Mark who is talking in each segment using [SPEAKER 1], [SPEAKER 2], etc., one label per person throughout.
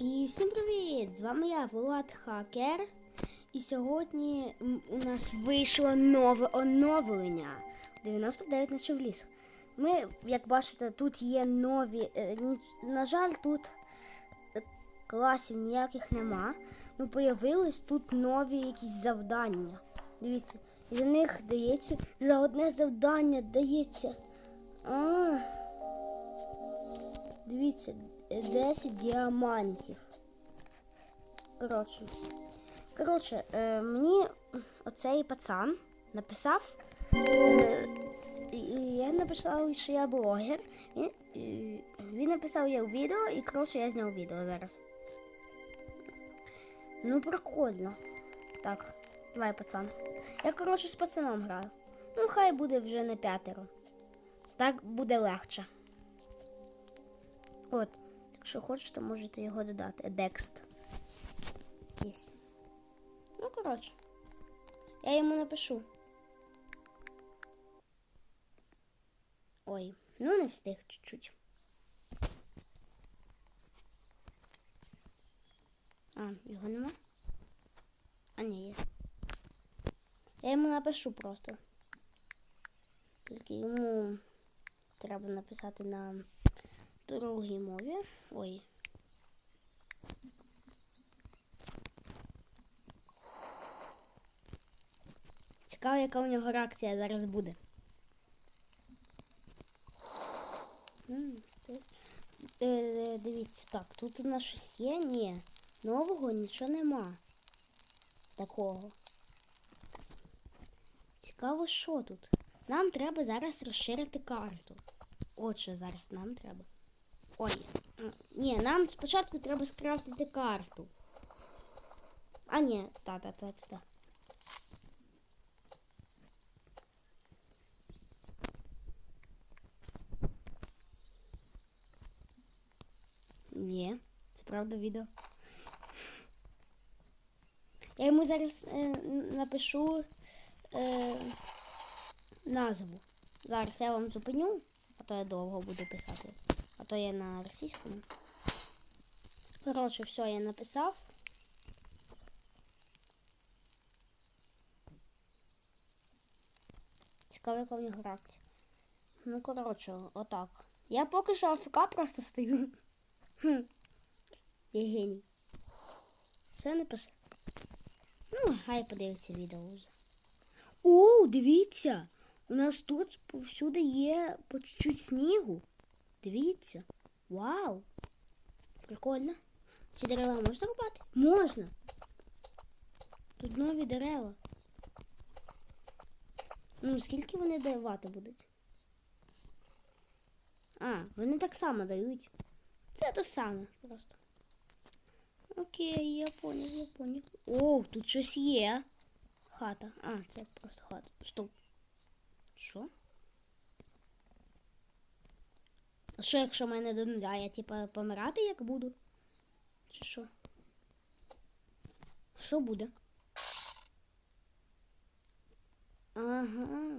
[SPEAKER 1] І всім привіт! З вами я, Влад Хакер. І сьогодні у нас вийшло нове оновлення 99 ночів в ліс. Ми, як бачите, тут є нові. е, На жаль, тут е, класів ніяких нема. Ну, появились тут нові якісь завдання. Дивіться, за них дається. За одне завдання дається. А, Дивіться, 10 діамантів. Коротше. Коротше, е, мені оцей пацан написав. Е, я написав, що я блогер. І він написав я відео, і коротше я зняв відео зараз. Ну, прикольно. Так, давай, пацан. Я, коротше, з пацаном граю. Ну, хай буде вже не п'ятеро. Так буде легше. От, якщо хочете, можете його додати. Декст. Єсть. Ну, коротше. Я йому напишу. Ой, ну не встиг чуть-чуть. А, його нема? А, ні, є. Я йому напишу просто. Тільки йому треба написати на другій мові. Ой. Цікаво, яка у нього реакція зараз буде. Е, е, Дивіться, так, тут у нас щось є? Ні. Нового нічого нема. Такого. Цікаво, що тут? Нам треба зараз розширити карту. От що зараз нам треба. Ой. Ні, нам спочатку треба скрафтити карту. А, ні, та, та, та, та, та. Ні, це правда відео. Я йому зараз е, напишу е, назву. Зараз я вам зупиню, а то я довго буду писати. А то я на російському. Коротше, все, я написав. Цікаво, яка в нього реакція. Ну, коротше, отак. Я поки що АФК просто стою. Хм. Я геній. Все напишу. Ну, хай подивиться відео вже. О, дивіться! У нас тут повсюди є по чуть-чуть снігу. Дивіться. Вау! Прикольно. Ці дерева можна рубати? Можна. Тут нові дерева. Ну, скільки вони давати будуть? А, вони так само дають. Це те саме просто. Окей, я понял, я понял. О, тут щось є. Хата. А, це просто хата. Стоп. Що? А що, якщо мене до нуля, я типа помирати як буду? Чи що? Що буде? Ага.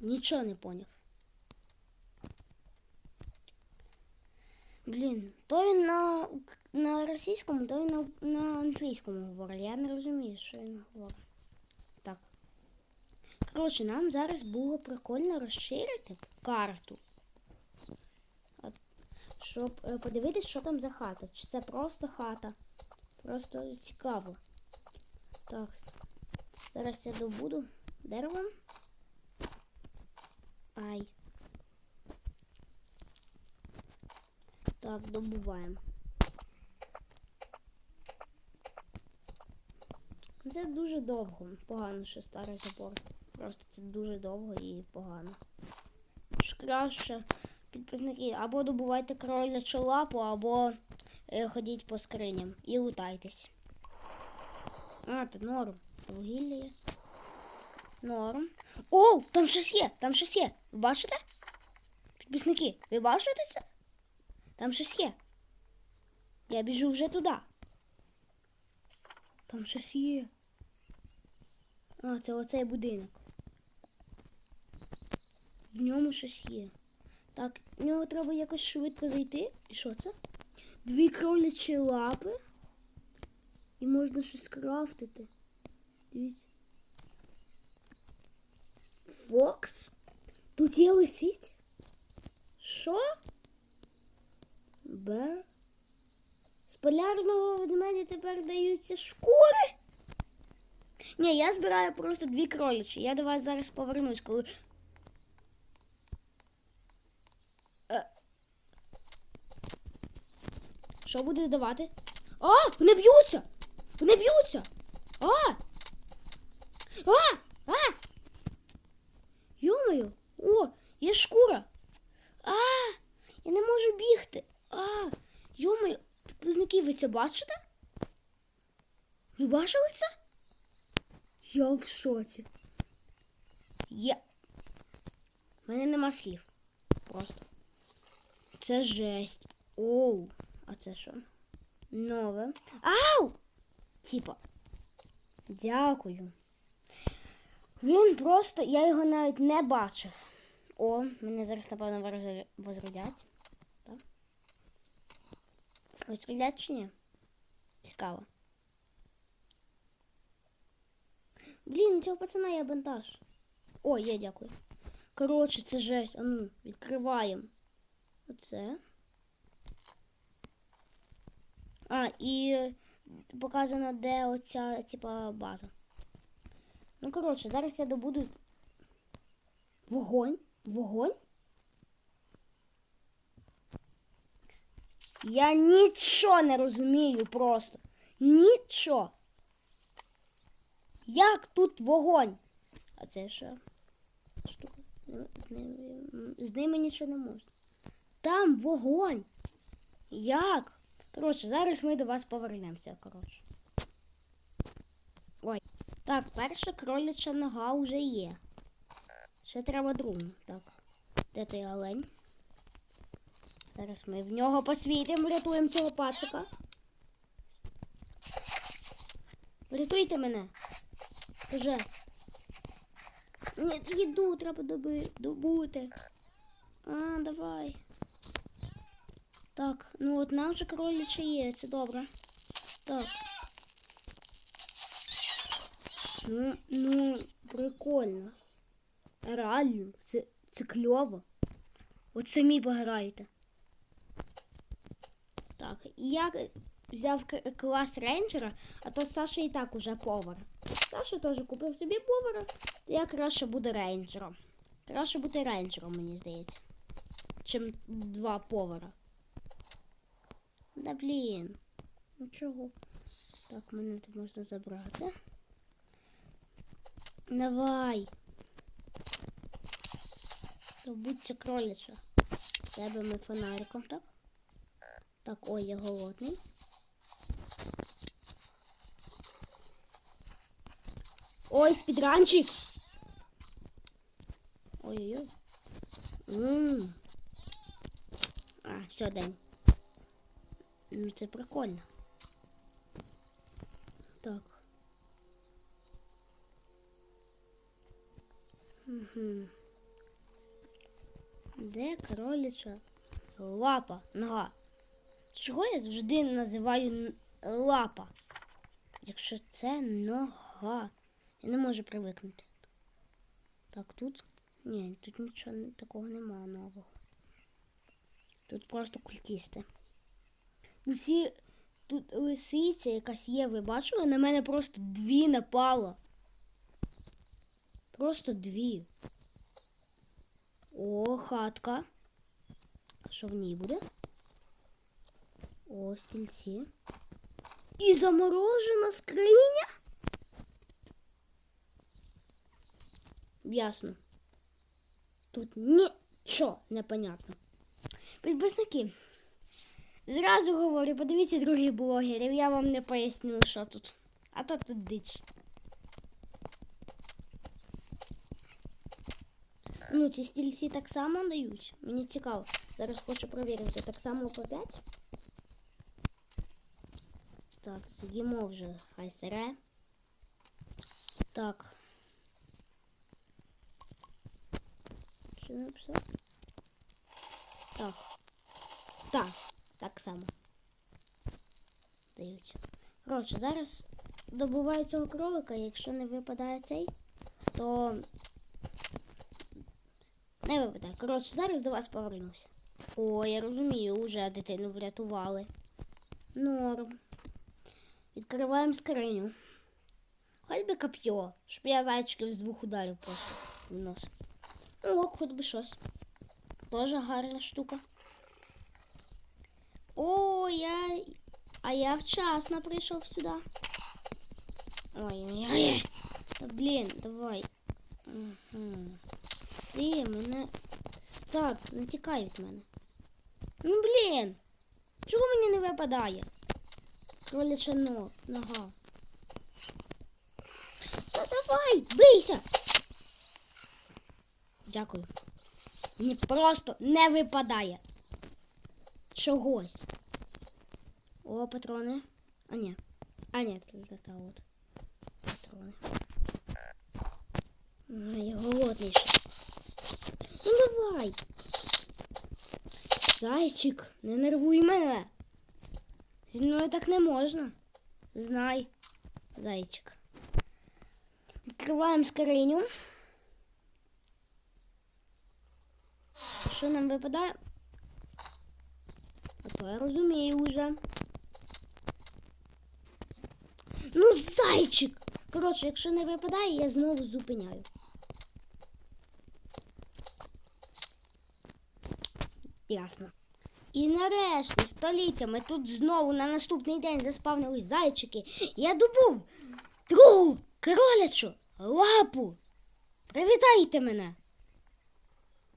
[SPEAKER 1] Нічого не поняв. Блін, то він на, на російському, то він на, на англійському говорить. Я не розумію, що він говорить. Так. Коротше, нам зараз було прикольно розширити карту. Щоб е, подивитись, що там за хата. Чи це просто хата. Просто цікаво. Так. Зараз я добуду дерево. Ай. Так, добуваємо. Це дуже довго. Погано, що старий топор. Просто це дуже довго і погано. Краще підписники або добувайте кролячу лапу, або е, ходіть по скриням і лутайтесь. А, тут норм. Вугілля є. Норм. О, там щось є, там щось є. Ви бачите? Підписники, ви бачите це? Там щось є. Я біжу вже туди. Там щось є. А, це оцей будинок. В ньому щось є. Так, в нього треба якось швидко зайти. І що це? Дві кролячі лапи. І можна щось крафтити. Дивіться. Фокс? Тут є лисиця? Що? Б. З полярного ведмедя тепер даються шкури? Ні, я збираю просто дві кроличі. Я до вас зараз повернусь, коли. Е. Що буде давати? А! Вони б'ються! Вони б'ються! А! А! А! Йомаю! О, є шкура! А! Я не можу бігти! А! Йомаю! Підписники, ви це бачите? Ви бачили це? Я в шоці. Є. У мене нема слів. Просто. Це жесть. Оу. А це що? Нове. Ау! Типа. Дякую. Він просто, я його навіть не бачив. О, мене зараз, напевно, возродять. Так? Возродять чи ні? Цікаво. Блін, цього пацана є бандаж. О, є, дякую. Коротше, це жесть. А ну, відкриваємо. Оце. А, і показано, де оця, типа, база. Ну, коротше, зараз я добуду вогонь. Вогонь. Я нічого не розумію просто. Нічого. Як тут вогонь? А це що? Штука. З ними нічого не можна. Там вогонь. Як? Коротше, зараз ми до вас повернемося, коротше. Ой. Так, перша кроляча нога вже є. Ще треба другу. Так. Де той олень? Зараз ми в нього посвітимо, врятуємо цього пацика. Врятуйте мене. Вже. Ні, їду треба доби... добути. А, давай. Так, ну от нам вже кроляче є, це добре. Так. Ну, ну, прикольно. Реально, це, це кльово. От самі пограєте. Так, я взяв клас рейнджера, а то Саша і так уже повар. Саша теж купив собі повара, то я краще буду рейнджером. Краще бути рейнджером, мені здається. Чим два повара. Да блін. Ну чого? Так, мене тут можна забрати. Давай. Добудься кроляча. Тебе ми фонариком, так? Так, ой, я голодний. Ой, спідранчик! Ой-ой-ой. А, все, день. Ну, це прикольно. Так. Угу. Де кроляча лапа? Нога. Чого я завжди називаю лапа? Якщо це нога. Я не можу привикнути. Так, тут. Ні, тут нічого такого немає нового. Тут просто культісти. Усі тут лисиця якась є, ви бачили? На мене просто дві напало. Просто дві. О, хатка. Що в ній буде? О, стільці. І заморожена скриня? Ясно. Тут нічого не понятно. Підписники. Зразу говорю, подивіться других блогерів, я вам не поясню, що тут. А то тут дич. Ну, ці стільці так само дають. Мені цікаво. Зараз хочу перевірити. Так само по 5. Так, сидимо вже хай сере. Так. Що написав? Так. Так, так само. дають. Коротше, зараз добуваю цього кролика, якщо не випадає цей, то не випадає. Коротше, зараз до вас повернуся. О, я розумію, уже дитину врятували. Норм. Відкриваємо скриню. Хоч би коп'є, щоб я зайчиків з двох ударів просто виносив. Ну, ок, хоч би щось. Тоже гарна штука. О, я. А я вчасно прийшов сюди. Ой, ой, ой. Та блін, давай. Угу. Ти мене. Так, не від мене. Ну блін. Чого мені не випадає? Кроляча нога. Та давай, бийся. Дякую. Мені просто не випадає. Чогось. О, патрони. А ні. А ні, це така от. Патрони. А, я голодний. Ну давай. Зайчик, не нервуй мене. Зі мною так не можна. Знай, зайчик. Відкриваємо скриню. Що нам випадає? То я розумію вже. Ну, зайчик! Коротше, якщо не випадає, я знову зупиняю. Ясно. І нарешті століттями тут знову на наступний день заспавнились зайчики. Я добув другу кролячу лапу. Привітайте мене.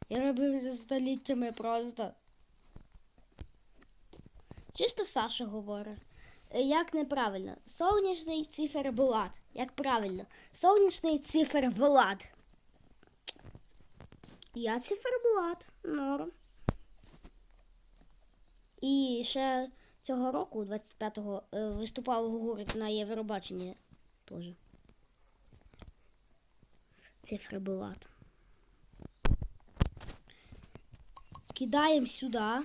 [SPEAKER 1] Я робив за століттями просто. Чисто Саша говорить. Е, Як неправильно? Сонячний циферблат. Як правильно? Сонячний циферблат. Я циферблат. Норм. І ще цього року, 25-го, е, виступав говорить на Євробаченні теж. Циферблат. Кидаємо сюди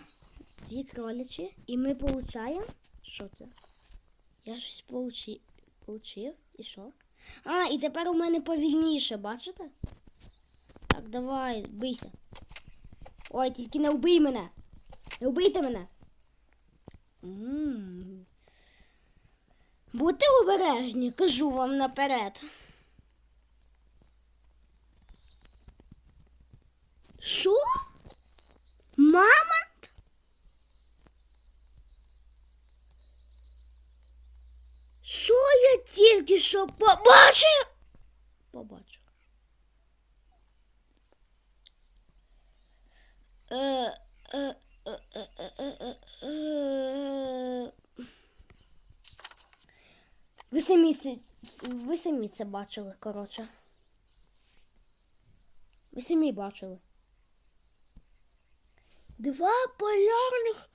[SPEAKER 1] дві кролячі, і ми получаємо. Що це? Я щось получи... получив. І що? А, і тепер у мене повільніше, бачите? Так, давай, бийся. Ой, тільки не вбий мене. Не вбийте мене. Будьте обережні, кажу вам наперед. Що? Мамонт? Що я тільки що побачив? Побачив. Е, е, е, е, е. Ви самі це, ви самі це бачили, коротше. Ви самі бачили. Два полярних.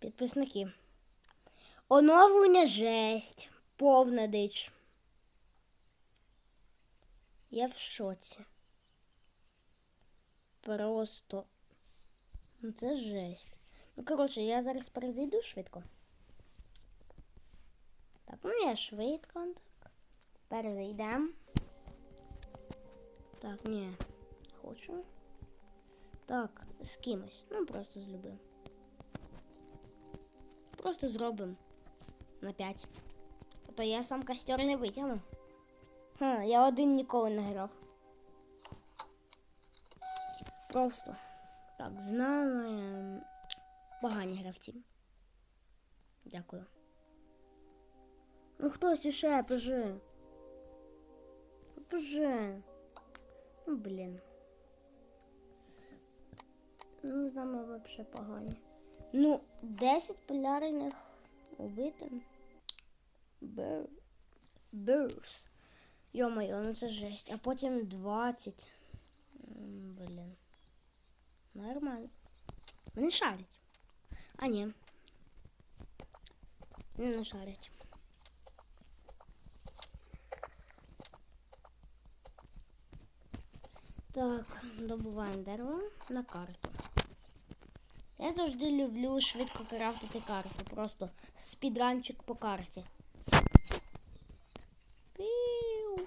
[SPEAKER 1] Підписники. Оновлення жесть. Повна дич. Я в шоці. Просто. Ну це жесть. Ну, коротше, я зараз перезайду швидко. Так, ну я швидко. Так. Перезайдемо. Так, ні. Хочу. Так, з кимось. Ну, просто з любим. Просто зробимо на 5. А то я сам костер не витягну. Ха, я один ніколи не грав. Просто. Так, з погані гравці. Дякую. Ну хтось іще пожи. Пожи. Ну, блін. Ну, з нами вообще погані. Ну, 10 полярних убити. Бер... Берс. Йо-моє, ну це жесть. А потім 20. М, Блін. Нормально. Вони шарять. А ні. Вони не шарять. Так, добуваємо дерево на карту. Я завжди люблю швидко крафтити карту. Просто спідранчик по карті. Піу.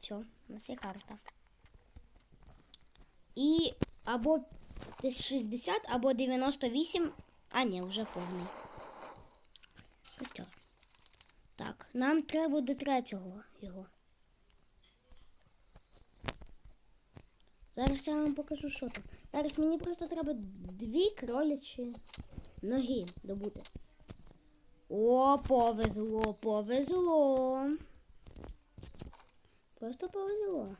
[SPEAKER 1] Все, у нас є карта. І або десь 60, або 98. А, ні, вже повний. Костер. Так, нам треба до третього його. Зараз я вам покажу, що там. Зараз мені просто треба дві кролячі ноги добути. О, повезло, повезло. Просто повезло.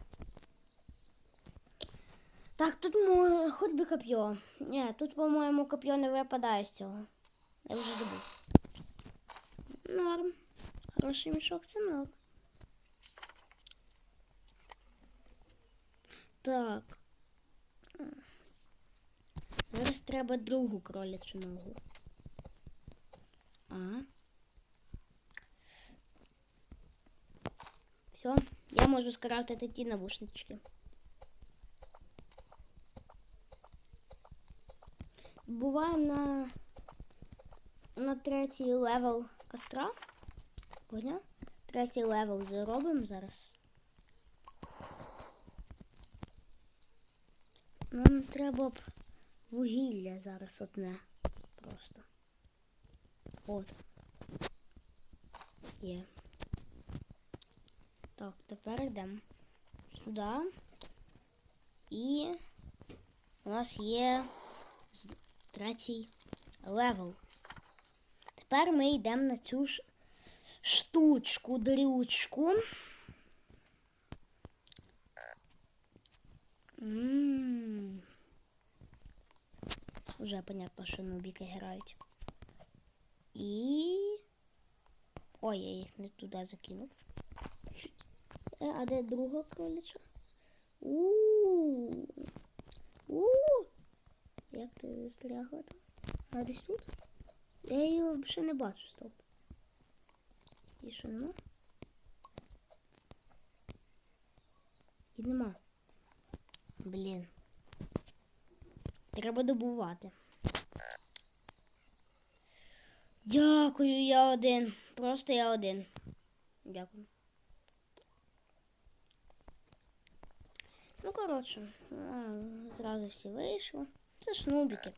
[SPEAKER 1] Так, тут може хоч би коп'є. Ні, тут, по-моєму, коп'є не випадає з цього. Я вже добув. Норм. Хороший мішок, це Так. Зараз треба другу кролячу ногу. Ага. Все, я можу скрафтити ті навушнички. Буваємо на, на третій левел костра. Поняв? Третій левел зробимо зараз. Нам треба б вугілля зараз одне. Просто. От. Є. Так, тепер йдемо сюди. І у нас є третій левел. Тепер ми йдемо на цю ж штучку, дрючку. Ммм. Уже понятно, що нубіки грають. І. Ой, я їх не туди закинув. Е, а де друга кроляча? У-у-у! Як ти застрягла там? А десь тут? Я її ще не бачу, стоп. І що нема? І нема. Блін. Треба добувати. Дякую, я один. Просто я один. Дякую. Ну, коротше, зразу всі вийшло. Це ж нубіки.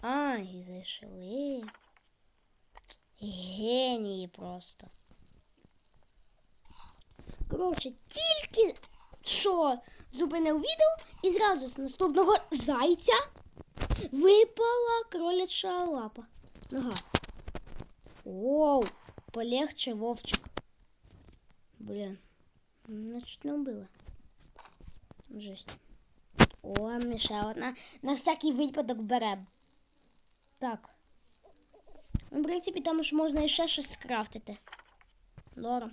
[SPEAKER 1] А, і зайшли. Генії просто. Коротше, тільки що зупинив відео і зразу з наступного зайця випала кроляча лапа. Нога. Оу, полегче вовчик. Блін. Мене чуть не вбила. Жесть. О, мені ще одна. На всякий випадок берем. Так. Ну, в принципі, там ж можна ще щось скрафтити. Добре.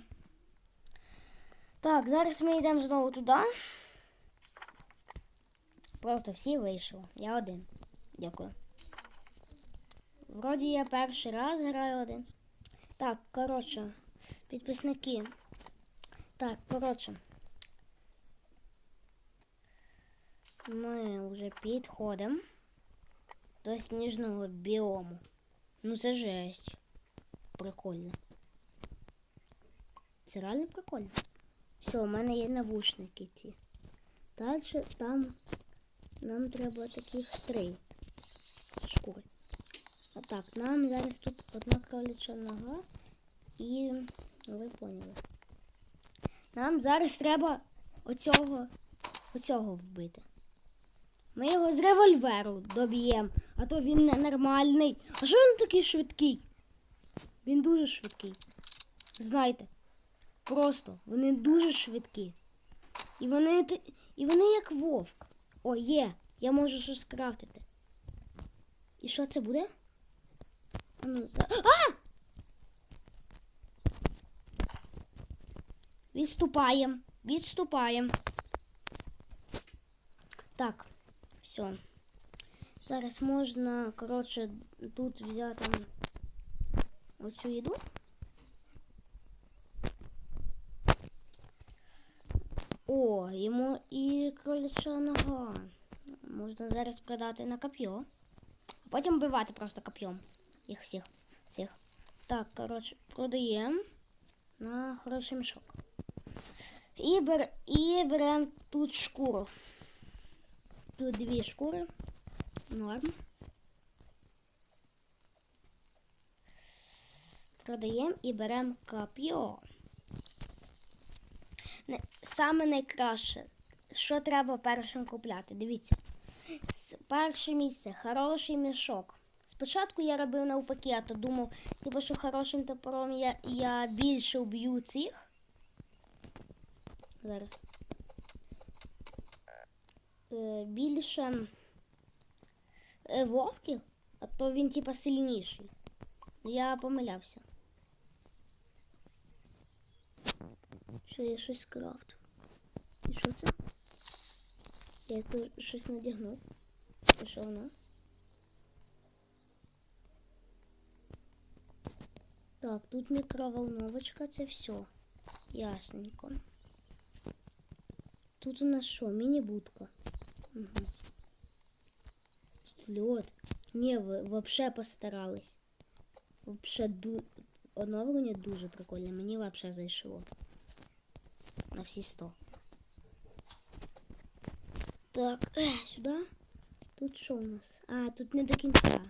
[SPEAKER 1] Так, зараз ми йдемо знову туди. Просто всі вийшли. Я один. Дякую. Вроді я перший раз граю один. Так, коротше, підписники. Так, коротше. Ми вже підходимо до сніжного біому. Ну це жесть. Прикольно. Це реально прикольно. Все, у мене є навушники ці. Далі там нам треба таких три шкури. А так, нам зараз тут одна кроляча нога і ви поняли. Нам зараз треба оцього, оцього вбити. Ми його з револьверу доб'ємо, а то він ненормальний. А що він такий швидкий? Він дуже швидкий. Знаєте, просто вони дуже швидкі. І вони, і вони як вовк. О, є, я можу щось скрафтити. І що це буде? А! ну, за- а! Відступаємо. Відступаємо. Так, все. Зараз можна, коротше, тут взяти оцю їду. О, йому і кроляча нога. Можна зараз продати на коп'є. А потім вбивати просто коп'єм. Їх всіх. Всіх. Так, коротше, продаємо на хороший мішок. І, бер... і беремо тут шкуру. Тут дві шкури. Норм. Продаємо і беремо коп'є. Саме найкраще, що треба першим купляти. Дивіться. Перше місце хороший мішок. Спочатку я робив навпаки, а то думав, типу, що хорошим топором я, я більше вб'ю цих. Зараз. Е, більше е, вовків, а то він типа сильніший. Я помилявся. Що я щось крафт. І що це? Я тут щось надягнув. І що воно? Так, тут мікроволновочка, це все. Ясненько. Тут у нас що, міні-будка. Угу. Тут льод. Ні, ви вообще постарались. Вообще ду... оновлення дуже прикольне. Мені вообще зайшло. На всі 100. Так, е, сюди. Тут що у нас? А, тут не до кінця.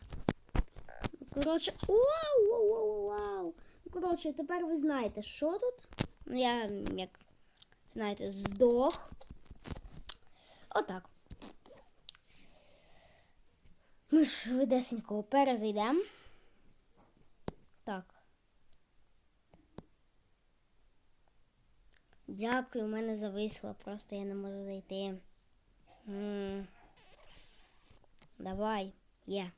[SPEAKER 1] Ну, Коротше, вау, вау, вау, вау. Ну, коротше, тепер ви знаєте, що тут. Ну, я, як знаєте, здох. Отак. Ми швидесенько перезайдемо. Так. Дякую, у мене зависло, просто я не можу зайти. Давай, є.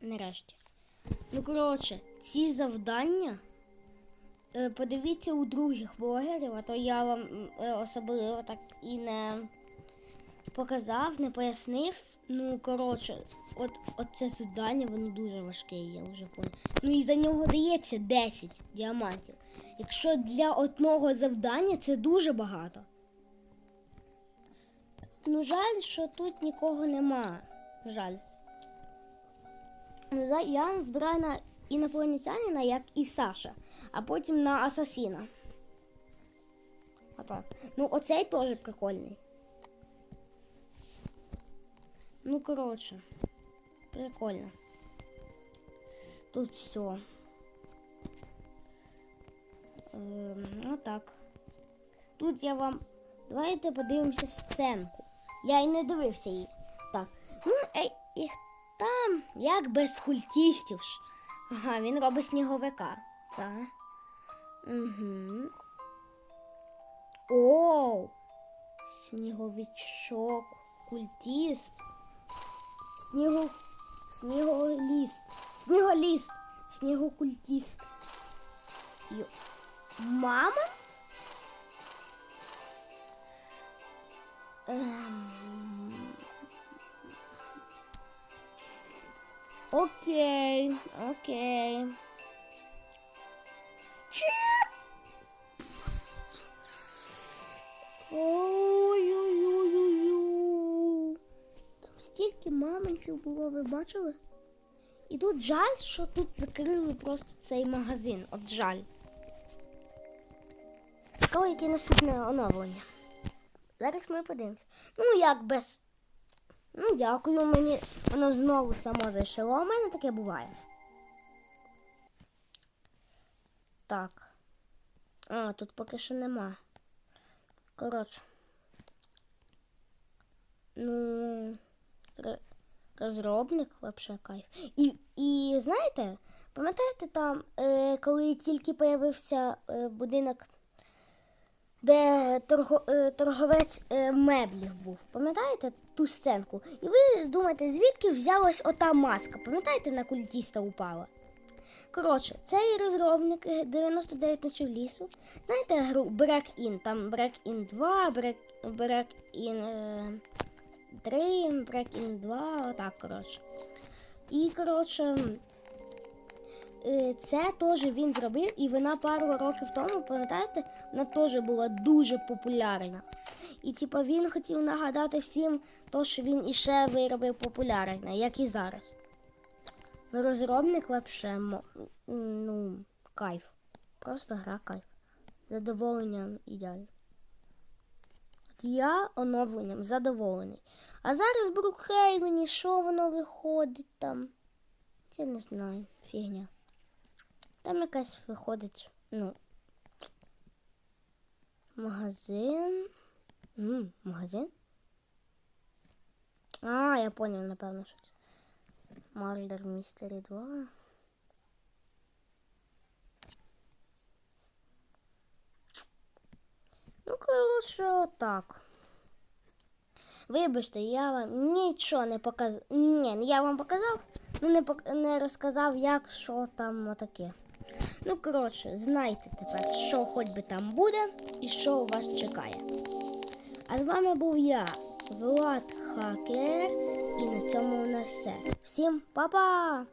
[SPEAKER 1] Нарешті. Ну, коротше, ці завдання. е, Подивіться у других блогерів, а то я вам е, особливо так і не показав, не пояснив. Ну, коротше, от, от це завдання, воно дуже важке, я вже понял. Ну і за нього дається 10 діамантів. Якщо для одного завдання це дуже багато. Ну, жаль, що тут нікого нема. Жаль. Ну, Я збираю на інопланетянина, як і Саша, а потім на асасіна. Ну, оцей теж прикольний. Ну, коротше, прикольно. Тут все. Ем, ну так. Тут я вам. Давайте подивимося сценку. Я і не дивився її. Так. Ну, ей, там, як без культістів ж. Ага, він робить сніговика. Так. Угу. Оу! Сніговичок, культіст. Снігу... Сніголіст. Сніголіст. Снігокультіст. Йо. Мама? Ем... Окей, окей. Мамонтів було, ви бачили? І тут жаль, що тут закрили просто цей магазин. От жаль. Цікаво, яке наступне оновлення. Зараз ми подивимось. Ну, як без. Ну, дякую, мені воно знову само зайшло. У мене таке буває. Так. А, тут поки що нема. Коротше. Ну. Розробник вообще кайф. І, і знаєте, пам'ятаєте там, е, коли тільки появився е, будинок, де торго, е, торговець е, меблів був? Пам'ятаєте ту сценку? І ви думаєте, звідки взялась ота маска? Пам'ятаєте, на культіста упала? Коротше, цей розробник е, 99 ночів лісу. Знаєте гру Break In? Там Break In 2, Break, Break In е, 3, Break In 2, отак, коротше. І, коротше, е, це теж він зробив, і вона пару років тому, пам'ятаєте, вона теж була дуже популярна. І типа він хотів нагадати всім то, що він іще виробив популярне, як і зараз. Розробник вообще, ну, кайф. Просто гра кайф. Задоволенням ідеально. Я оновленням задоволений. А зараз Брукхеймені, що воно виходить там? Я не знаю, фігня. Там якась виходить, ну. Магазин. М, магазин? А, я понял, напевно, що це. Мардер Містері 2. Ну, коротше, так. Вибачте, я вам нічого не показав. Ні, я вам показав, ну не, пок... не розказав, як що там отаке. Ну, коротше, знайте тепер, що хоч би там буде і що у вас чекає. А з вами був я, Влад Хакер, і на цьому у нас все. Всім па-па!